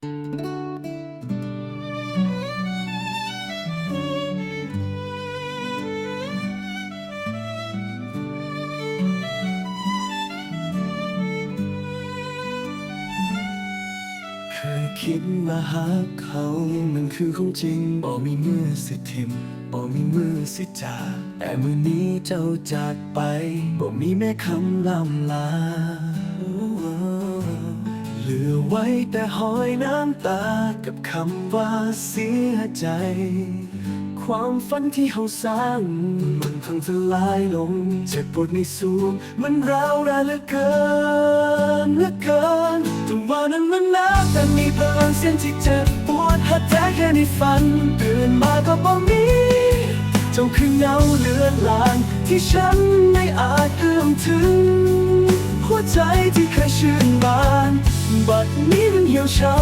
เคยคิดมาหาเขามันคือของจริงบ่มีมือสิทิมบ่มีมือสิจาแต่มือนี้เจ้าจากไปบ่มีแม่คำลำลา เหลือไว้แต่หอยน้ำตากับคำว่าเสียใจ ความฝันที่เขาสร้าง มันพังทลายลง เจ็บปวดในสูงมันร้าวร้านเหลือเกินเหลือเกินแต่ว่านั้นมันหนาวแต่มีพลังเส้นที่เจ็บปวดหัดแท้แค่ในฝันตื่นมาก็บ่มีเจ้าคือเงาเลือนลางที่ฉันไม่อาจเอื้อมถึง วใจที่เคยชื่นบาน บัดนี้มันเหี่ยวเฉา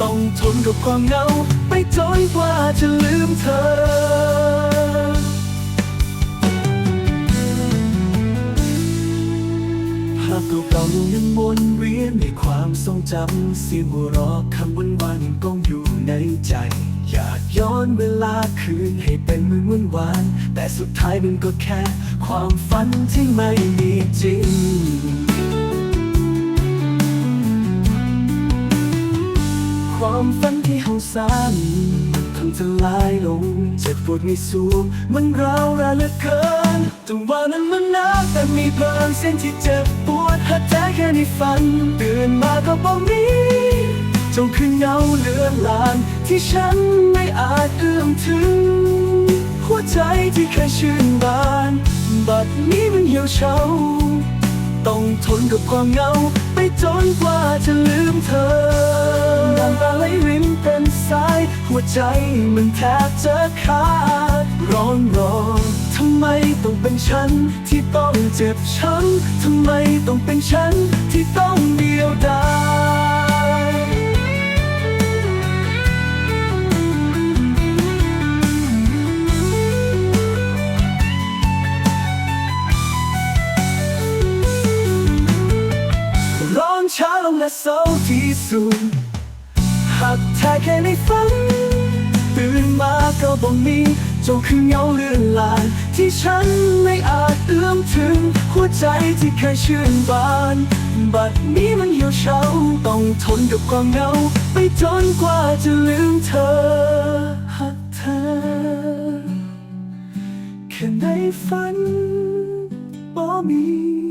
ต้องทนกับความเหงา ไปจนกว่าจะลืมเธอภาพเก่าๆยังวนเวียนในความทรงจำเสียงหัวเราะคำวันวันๆก้องอยู่ในใจ อยากย้อนเวลาคืนให้เป็นเหมือนวันวาน แต่สุดท้ายมันก็แค่ความฝันที่ไม่มี ความฝันที่เฮาสร้างมันพังทลายลง เจ็บปวดไม่สูงมันร้าวรานเลือเกินแต่ว่านั้นมันหนักแต่มีพลังเส้นที่เจ็บปวดหัดแท้แค่ในฝันตื่นมาก็บ่มีจ้าคือเงาเลือนลางที่ฉันไม่อาจเอื้อมถึง หัวใจที่เคยชื่นบาน บัดนี้มันเหี่ยวเฉาต้องทนกับความเหงา ไปจนกว่าจะลืมเธอ น้าไหลรินเป็นสาย หัวใจมันแทบจะขาดร้อนรอนทำไมต้องเป็นฉันที่ต้องเจ็บช้ำทำไมต้องเป็นฉันที่ต้องเดียวดายร้อนช้าลงและเศร้าที่สุด หักแท้แค่ในฝัน ตื่นมาก็บ่มีเจ้าคือเงาเลือนลางที่ฉันไม่อาจเอื้อมถึง หัวใจที่เคยชื่นบาน บัดนี้มันเหี่ยวเฉาต้องทนกับความเหงา ไปจนกว่าจะลืมเธอหักเธอแค่ในฝันบ่มี